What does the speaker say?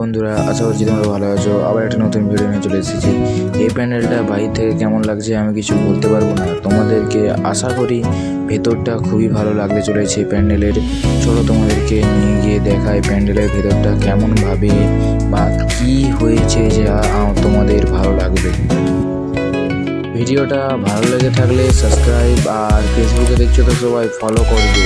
বন্ধুরা, আশা করছি তোমরা ভালো আছো। আবার একটা নতুন ভিডিও নিয়ে চলে এসেছি। এই প্যান্ডেলটা বাইরে থেকে কেমন লাগছে আমি কিছু বলতে পারব না। তোমাদেরকে আশা করি ভেতরটা খুবই ভালো লাগতে চলেছে প্যান্ডেলের চলো তোমাদেরকে নিয়ে গিয়ে দেখাই প্যান্ডেলের ভেতরটা কেমনভাবে বা কী হয়েছে যা তোমাদের ভালো লাগবে। ভিডিওটা ভালো লেগে থাকলে সাবস্ক্রাইব আর ফেসবুকে দেখছ তো সবাই ফলো করবে।